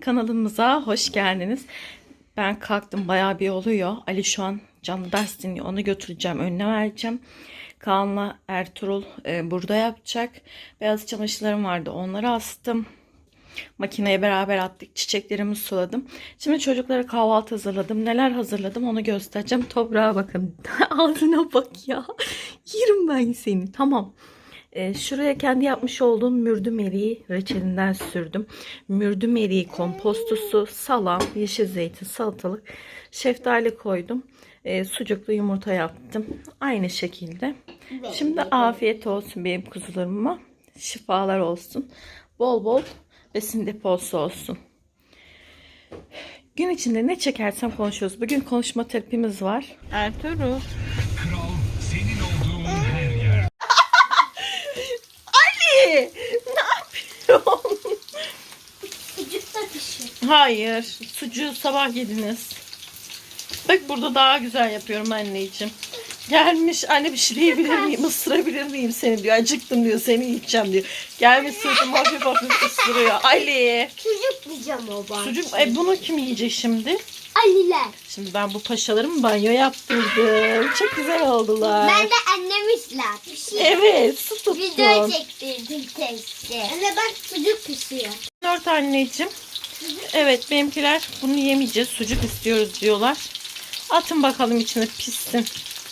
kanalımıza hoş geldiniz. Ben kalktım bayağı bir oluyor. Ali şu an canlı ders dinliyor. Onu götüreceğim, önüne vereceğim. Kaan'la Ertuğrul e, burada yapacak. Beyaz çamaşırlarım vardı. Onları astım. Makineye beraber attık. Çiçeklerimi suladım. Şimdi çocuklara kahvaltı hazırladım. Neler hazırladım onu göstereceğim. Toprağa bakın. Ağzına bak ya. Yerim ben seni. Tamam. Ee, şuraya kendi yapmış olduğum mürdüm eriği reçelinden sürdüm. Mürdüm eriği kompostosu, salam, yeşil zeytin, salatalık, şeftali koydum. Ee, sucuklu yumurta yaptım. Aynı şekilde. Şimdi afiyet olsun benim kuzularıma. Şifalar olsun. Bol bol besin deposu olsun. Gün içinde ne çekersem konuşuyoruz. Bugün konuşma terapimiz var. Ertuğrul. Ne yapıyorsun? Sucuk da pişiyor. Hayır. Sucuğu sabah yediniz. Bak burada daha güzel yapıyorum anneciğim. Gelmiş anne bir şey diyebilir miyim? Isırabilir miyim seni diyor. Acıktım diyor. Seni yiyeceğim diyor. Gelmiş sırtım hafif hafif ısırıyor. Ali. Sucuk diyeceğim o bana. Sucuk e, bunu kim yiyecek şimdi? Aliler. Şimdi ben bu paşalarımı banyo yaptırdım. Çok güzel oldular. Ben de annemişler. Pişiyor. Evet su Video tuttum. çektirdim testi. Anne bak sucuk pişiyor. Dört anneciğim. Evet benimkiler bunu yemeyeceğiz. Sucuk istiyoruz diyorlar. Atın bakalım içine pişsin.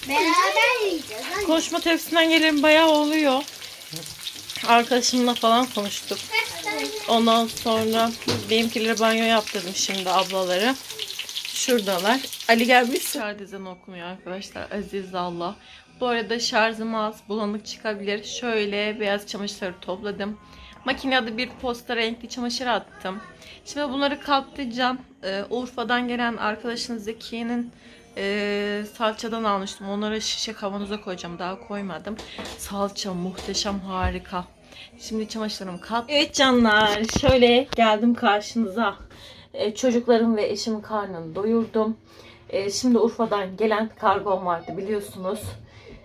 Beraber yiyeceğiz. Anne. Konuşma tepsinden gelen bayağı oluyor. Arkadaşımla falan konuştuk. Ondan sonra benimkileri banyo yaptırdım şimdi ablaları. Şuradalar. Ali gelmiş. Şardezen okunuyor arkadaşlar. Aziz Allah. Bu arada şarjım az. Bulanık çıkabilir. Şöyle beyaz çamaşırları topladım. Makinede bir posta renkli çamaşır attım. Şimdi bunları katlayacağım. Ee, Urfa'dan gelen arkadaşın Zekiye'nin e, salçadan almıştım. Onları şişe kavanoza koyacağım. Daha koymadım. Salça muhteşem harika. Şimdi çamaşırlarımı kat. Evet canlar şöyle geldim karşınıza. E, çocuklarım ve eşimin karnını doyurdum. E, şimdi Urfa'dan gelen kargom vardı biliyorsunuz.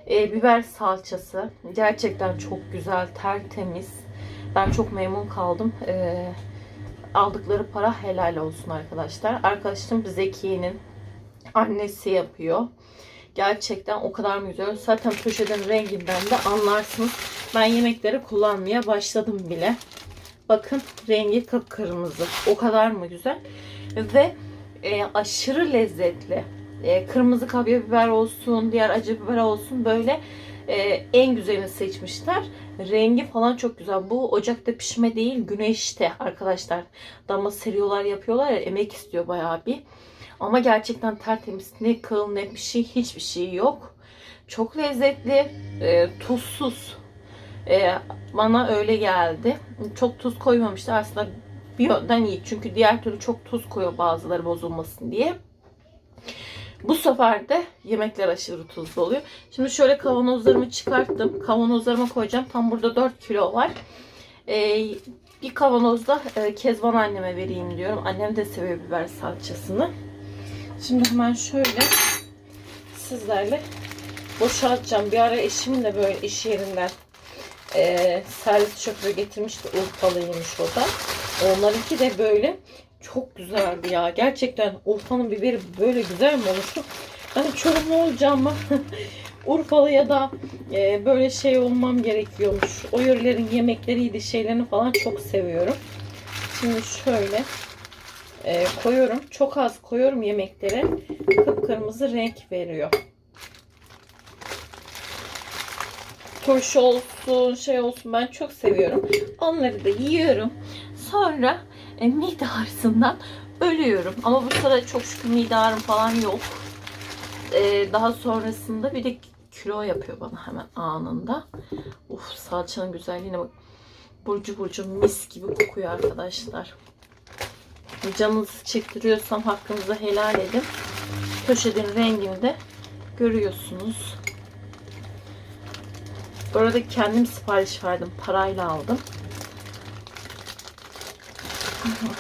E, biber salçası. Gerçekten çok güzel, tertemiz. Ben çok memnun kaldım. Aldıkları para helal olsun arkadaşlar. Arkadaşım Zekiye'nin annesi yapıyor. Gerçekten o kadar mı güzel. Zaten poşetin renginden de anlarsınız. Ben yemekleri kullanmaya başladım bile. Bakın rengi kıpkırmızı. O kadar mı güzel? Ve e, aşırı lezzetli. E, kırmızı kapya biber olsun, diğer acı biber olsun böyle e, en güzelini seçmişler. Rengi falan çok güzel. Bu ocakta pişme değil, güneşte arkadaşlar. Dama seriyorlar yapıyorlar ya emek istiyor bayağı bir. Ama gerçekten tertemiz. Ne kıl ne bir şey hiçbir şey yok. Çok lezzetli. e, tuzsuz. E, bana öyle geldi. Çok tuz koymamışlar. Aslında bir yönden iyi. Çünkü diğer türlü çok tuz koyuyor bazıları bozulmasın diye. Bu sefer de yemekler aşırı tuzlu oluyor. Şimdi şöyle kavanozlarımı çıkarttım. Kavanozlarıma koyacağım. Tam burada 4 kilo var. E, bir kavanozda e, Kezban anneme vereyim diyorum. Annem de seviyor biber salçasını. Şimdi hemen şöyle sizlerle boşaltacağım. Bir ara eşimin de böyle iş yerinden e, servis şoförü getirmişti. Urfalıymış o da. Onlarınki de böyle çok güzeldi ya. Gerçekten Urfa'nın biberi böyle güzel mi olur? Ben Çorumlu olacağım Urfalı ya da e, böyle şey olmam gerekiyormuş. O yörelerin yemekleriydi, şeylerini falan çok seviyorum. Şimdi şöyle e, koyuyorum. Çok az koyuyorum yemeklere. Kıpkırmızı renk veriyor. Turşu olsun, şey olsun ben çok seviyorum. Onları da yiyorum. Sonra e, mide ağrısından ölüyorum. Ama bu sırada çok şükür mide ağrım falan yok. E, daha sonrasında bir de kilo yapıyor bana hemen anında. Uf salçanın güzelliğine bak. Burcu burcu mis gibi kokuyor arkadaşlar. Canınızı çektiriyorsam hakkınızı helal edin. Köşenin rengini de görüyorsunuz. Bu arada kendim sipariş verdim. Parayla aldım.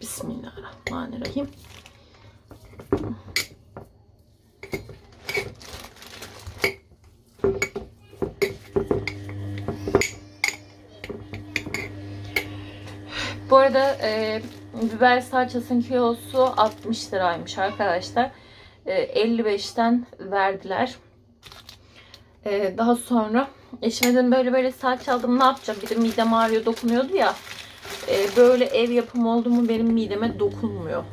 Bismillahirrahmanirrahim. Bu arada e, Biber salçasının kilosu 60 liraymış arkadaşlar. Ee, 55'ten verdiler. Ee, daha sonra eşime dedim böyle böyle salça aldım ne yapacağım? Bir de midem ağrıyor dokunuyordu ya. Ee, böyle ev yapımı oldu mu benim mideme dokunmuyor.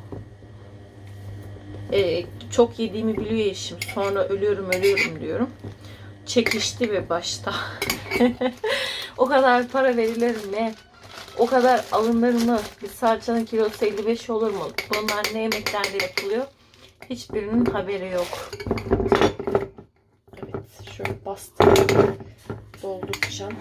Ee, çok yediğimi biliyor eşim. Sonra ölüyorum ölüyorum diyorum. Çekişti ve başta. o kadar para verilir mi? O kadar alınır mı? Bir salçanın kilosu 55 olur mu? Bunlar ne yemeklerde yapılıyor? Hiçbirinin haberi yok. Şöyle bastırıp dolduracağım.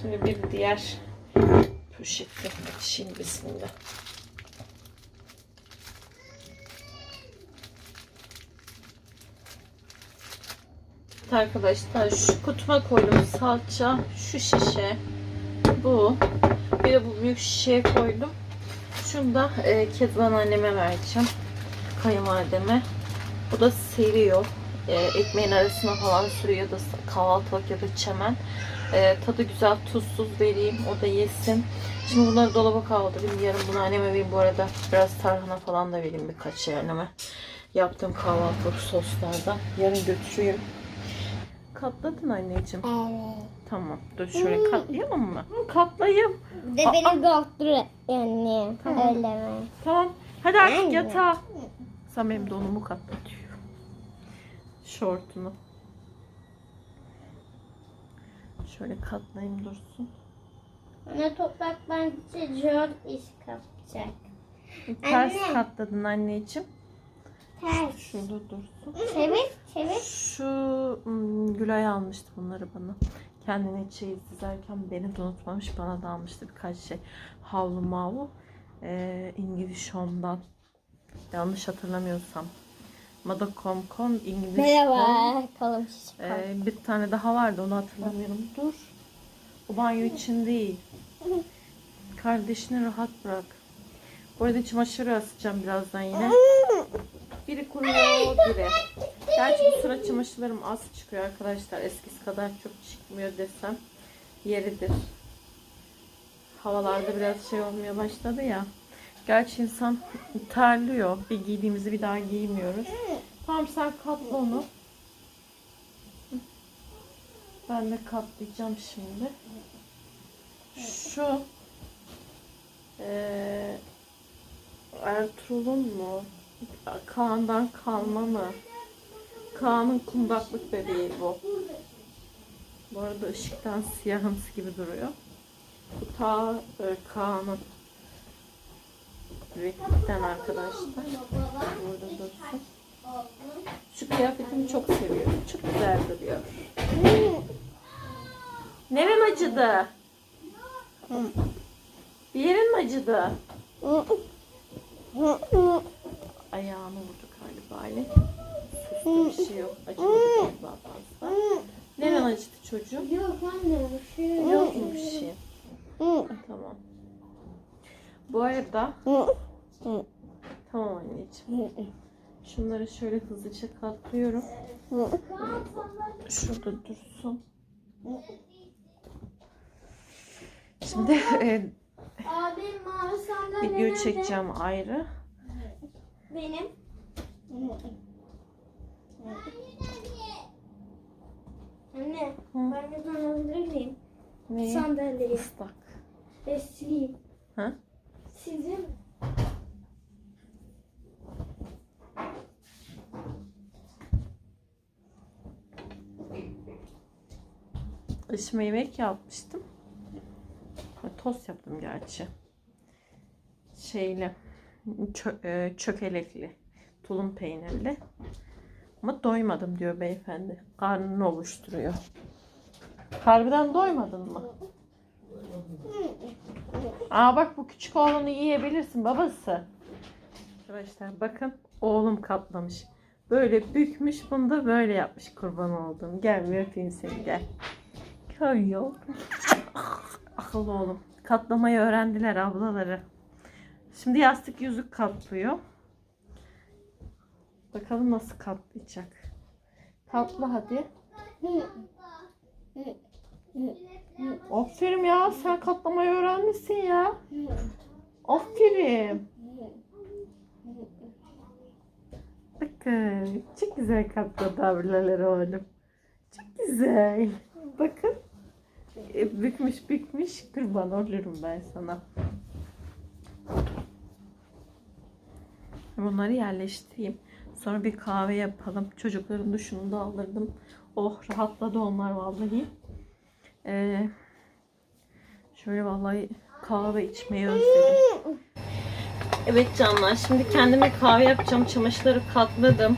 Şimdi bir diğer poşette açayım bismillah. Arkadaşlar şu kutuma koydum salça, şu şişe, bu. Bir de bu büyük şişeye koydum. Şunu da e, Kezban anneme vereceğim. Kayınvalideme. Bu da seriyor. E, ekmeğin arasına falan sürüyor ya da kahvaltılık ya da çemen. E, tadı güzel tuzsuz vereyim. O da yesin. Şimdi bunları dolaba kaldırayım. Yarın bunu anneme vereyim. Bu arada biraz tarhana falan da vereyim birkaç anneme. Yaptığım kahvaltılık soslardan. Yarın götüreyim. Katladın anneciğim. Evet. Tamam. Dur şöyle katlayalım mı? Katlayayım. Bir de beni doktor yani. Tamam. Öyle mi? Tamam. Hadi artık Aynen. yatağa. Sen benim donumu katlatıyor. Şortunu. Şöyle katlayayım dursun. Ana toprak bence zor iş kapacak. Ters Anne. katladın anneciğim. Ters. Şurada dursun. Çevir, çevir. Şu hmm, Gülay almıştı bunları bana. Kendine çeyiz dizerken beni de unutmamış. Bana da almıştı birkaç şey. Havlu mavlu. Ee, İngiliz Home'dan. Yanlış hatırlamıyorsam. Mada.com.com İngiliz. Merhaba. Şişko. Ee, bir tane daha vardı onu hatırlamıyorum. Dur. O banyo için değil. Kardeşini rahat bırak. Bu arada çamaşırı asacağım birazdan yine. Biri kuruyor, biri. Gerçi bu sıra çamaşırlarım az çıkıyor arkadaşlar. Eskisi kadar çok çıkmıyor desem yeridir. Havalarda biraz şey olmaya başladı ya. Gerçi insan terliyor. Bir giydiğimizi bir daha giymiyoruz. Tamam sen katla onu. Ben de katlayacağım şimdi. Şu eee Ertuğrul'un mu? Kaan'dan kalma mı? Kaan'ın kundaklık bebeği bu. Bu arada ışıktan siyahımsı gibi duruyor. Bu ta e, Kaan'ın Reklikten arkadaşlar. Burada dursun. Şu kıyafetimi çok seviyorum. Çok güzel duruyor. Neren acıdı? Bir yerin mi acıdı? Ayağını vurdu galiba Ali. Susta bir şey yok. Acımadı galiba fazla. Neren acıdı çocuğum? Yok anne. Şu Yok mu bir şey? Tamam. Bu arada tamam anneciğim. Şunları şöyle hızlıca katlıyorum. Şurada dursun. Şimdi e, video çekeceğim ayrı. Benim. Anne, ben sana alabilir miyim? Neyi? Sandalyeyi. Islak. Ve sileyim. Ha? Sizin Eşime yemek yapmıştım. Tost yaptım gerçi. Şeyli. Çö- e, çökelekli. Tulum peynirli. Ama doymadım diyor beyefendi. Karnını oluşturuyor. Harbiden doymadın mı? Aa bak bu küçük oğlanı yiyebilirsin babası. Arkadaşlar bakın oğlum katlamış. Böyle bükmüş bunu da böyle yapmış kurban oldum. Gel bir öpeyim seni gel. Köy yok. Akıllı oğlum. Katlamayı öğrendiler ablaları. Şimdi yastık yüzük katlıyor. Bakalım nasıl katlayacak. Katla hadi. Aferin ya sen katlamayı öğrenmişsin ya. Aferin. Bakın çok güzel katladı ablaları oğlum. Çok güzel. Bakın. E, bükmüş bükmüş kurban olurum ben sana. Bunları yerleştireyim. Sonra bir kahve yapalım. Çocukların duşunu da aldırdım. Oh rahatladı onlar vallahi. Ee, şöyle vallahi kahve içmeyi özledim. Evet canlar şimdi kendime kahve yapacağım. Çamaşırları katladım.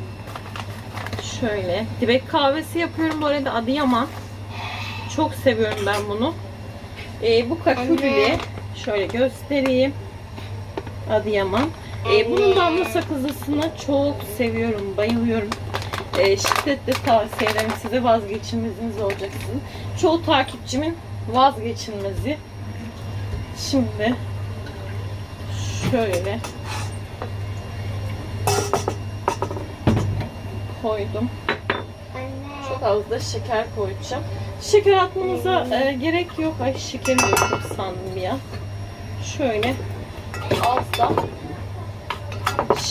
Şöyle. Dibek kahvesi yapıyorum bu arada Adıyaman. Çok seviyorum ben bunu. Ee, bu kakülü şöyle göstereyim. Adıyaman. Ee, bunun damla sakızlısını çok seviyorum. Bayılıyorum. Ee, şiddetle tavsiye ederim size vazgeçilmeziniz olacak sizin. Çoğu takipçimin vazgeçilmezi. Şimdi şöyle koydum. Çok az da şeker koyacağım. Şeker atmanıza e, gerek yok. Ay şekeri döktüm sandım ya. Şöyle az da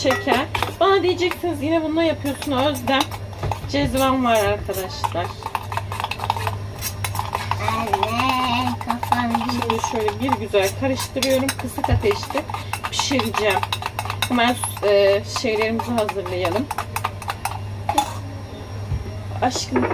şeker. Bana diyeceksiniz yine bunu yapıyorsun Özlem. Cezvem var arkadaşlar. Anne. Kafam Şimdi şöyle bir güzel karıştırıyorum. Kısık ateşte pişireceğim. Hemen e, şeylerimizi hazırlayalım. Aşkım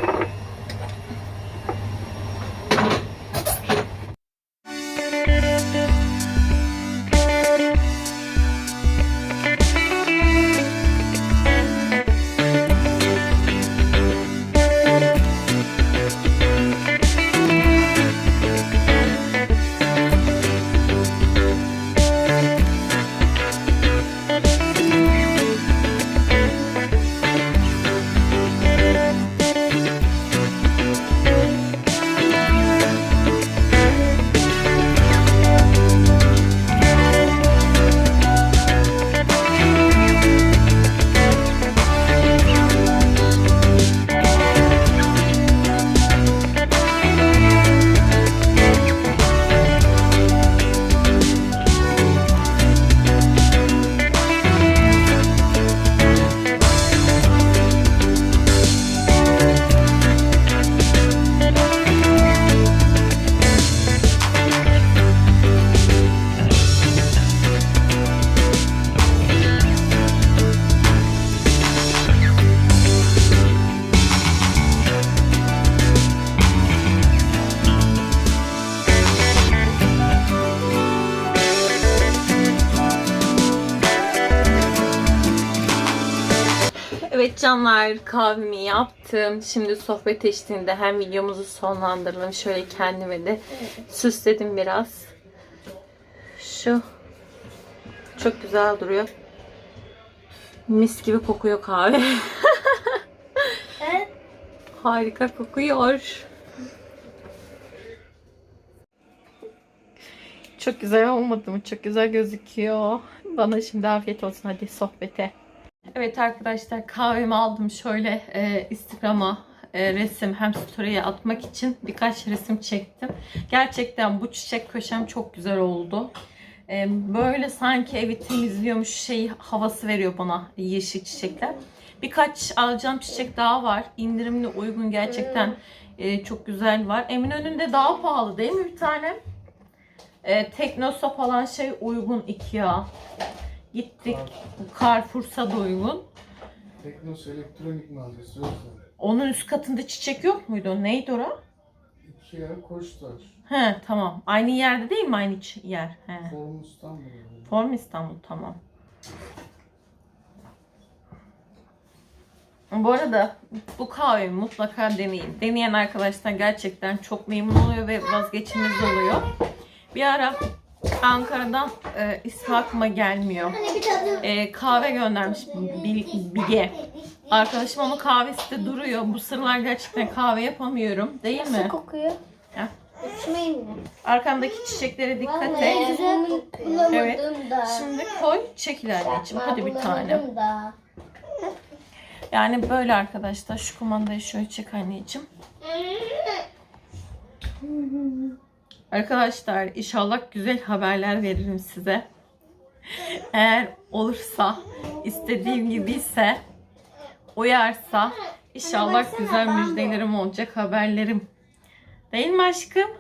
canlar kahvemi yaptım. Şimdi sohbet eşliğinde hem videomuzu sonlandıralım. Şöyle kendime de süsledim biraz. Şu çok güzel duruyor. Mis gibi kokuyor kahve. Harika kokuyor. Çok güzel olmadı mı? Çok güzel gözüküyor. Bana şimdi afiyet olsun hadi sohbete. Evet arkadaşlar kahvemi aldım şöyle e, Instagram'a e, resim hem story'e atmak için birkaç resim çektim. Gerçekten bu çiçek köşem çok güzel oldu. E, böyle sanki evi temizliyormuş şey havası veriyor bana yeşil çiçekler. Birkaç alacağım çiçek daha var. İndirimli uygun gerçekten e, çok güzel var. Eminönü'nde daha pahalı değil mi bir tane? E, Teknosa falan şey uygun Ikea. Gittik. Carrefour'sa da uygun. Teknos elektronik mağazası Özlem. Onun üst katında çiçek yok muydu? Neydi ora? İki yer Koçtaş. He tamam. Aynı yerde değil mi aynı yer? He. Forum İstanbul. Form İstanbul tamam. Bu arada bu kahveyi mutlaka deneyin. Deneyen arkadaşlar gerçekten çok memnun oluyor ve vazgeçilmez oluyor. Bir ara Ankara'dan e, ismi aklıma gelmiyor. Hani. E, kahve göndermiş Bil- Bilge. Arkadaşım onun kahvesi de duruyor. Bu sıralar gerçekten kahve yapamıyorum. Değil Nasıl mi? kokuyor? Heh. İçmeyin mi? Arkamdaki çiçeklere dikkat et. Evet. da. Şimdi koy çekil anneciğim. Hadi bir tane. Yani böyle arkadaşlar. Şu kumandayı şöyle çek anneciğim. Arkadaşlar inşallah güzel haberler veririm size. Eğer olursa, istediğim gibi ise, uyarsa inşallah güzel müjdelerim olacak, haberlerim. Değil mi aşkım?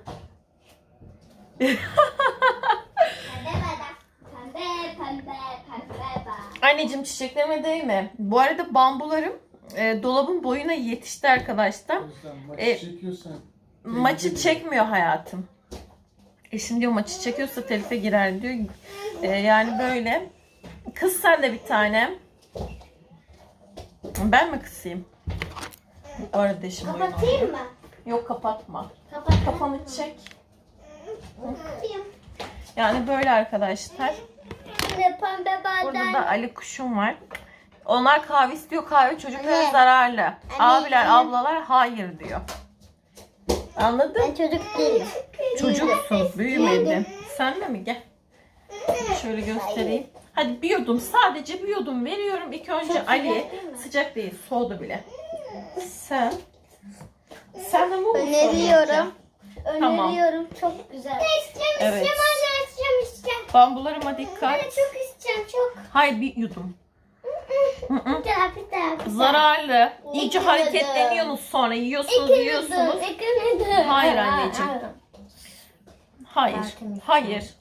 Anneciğim çiçeklerime değme. Bu arada bambularım e, dolabın boyuna yetişti arkadaşlar. O yüzden maçı E, çekiyorsan Maçı çekmiyor hayatım. Eşim diyor maçı çekiyorsa telife girer diyor. E, yani böyle. Kız sen de bir tane. Ben mi kısayım? Bu arada eşim oyun. Kapatayım mı? Yok kapatma. Kapat. Kafanı çek. Kapatayım. Yani böyle arkadaşlar. Pembe Burada da Ali kuşum var. Onlar kahve istiyor. Kahve çocuklara Anne. zararlı. Abiler, ablalar hayır diyor. Anladın? Ben çocuk değilim. Çocuksun, büyümedin. Sen de mi? Gel. Şöyle göstereyim. Hadi bir yudum, sadece bir yudum veriyorum. İlk önce Çok Ali. sıcak değil soğudu bile. Sen. Sen de mum? Öneriyorum. Tamam. Öneriyorum. Çok güzel. İsteyeceğim, Evet. isteyeceğim, anne, isteyeceğim, isteyeceğim. Bambularıma dikkat. Anne çok isteyeceğim, çok. Hayır bir yudum. Hı hı. Bir daha, bir daha, bir daha. Zararlı. İyice İki hareketleniyorsunuz sonra. Yiyorsunuz, İkimiz yiyorsunuz. ikimiz de. Hayır anneciğim. Hayır. Hayır.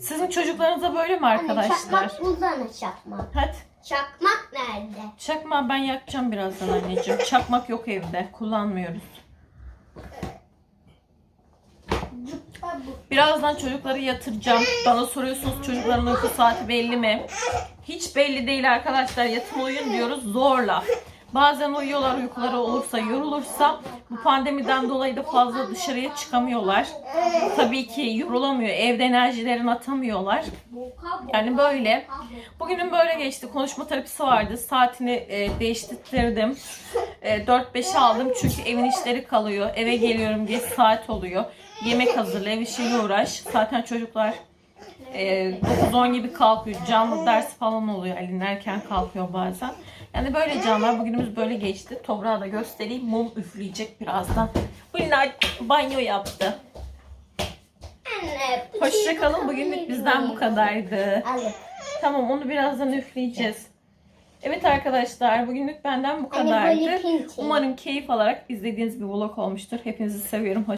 Sizin çocuklarınıza böyle mi arkadaşlar? çakmak bulsana çakmak. Hadi. Çakmak nerede? Çakma ben yakacağım birazdan anneciğim. Çakmak yok evde. Kullanmıyoruz. Birazdan çocukları yatıracağım. Bana soruyorsunuz çocukların uyku saati belli mi? Hiç belli değil arkadaşlar. Yatın uyuyun diyoruz zorla. Bazen uyuyorlar uykuları olursa yorulursa bu pandemiden dolayı da fazla dışarıya çıkamıyorlar. Tabii ki yorulamıyor. Evde enerjilerini atamıyorlar. Yani böyle. Bugünün böyle geçti. Konuşma terapisi vardı. Saatini e, değiştirdim. E, 4-5'e aldım çünkü evin işleri kalıyor. Eve geliyorum geç saat oluyor. Yemek hazırla, ev işiyle uğraş. Zaten çocuklar e, 9-10 gibi kalkıyor. Canlı ders falan oluyor. Alin erken kalkıyor bazen. Yani böyle canlar. Bugünümüz böyle geçti. Toprağa da göstereyim. Mum üfleyecek birazdan. Bunlar banyo yaptı. Anne. bu Hoşçakalın. şeyi Bugünlük bizden bu kadardı. Tamam onu birazdan üfleyeceğiz. Evet arkadaşlar bugünlük benden bu Anne, kadardı. pinçik. Umarım keyif alarak izlediğiniz bir vlog olmuştur. Hepinizi seviyorum. Hoş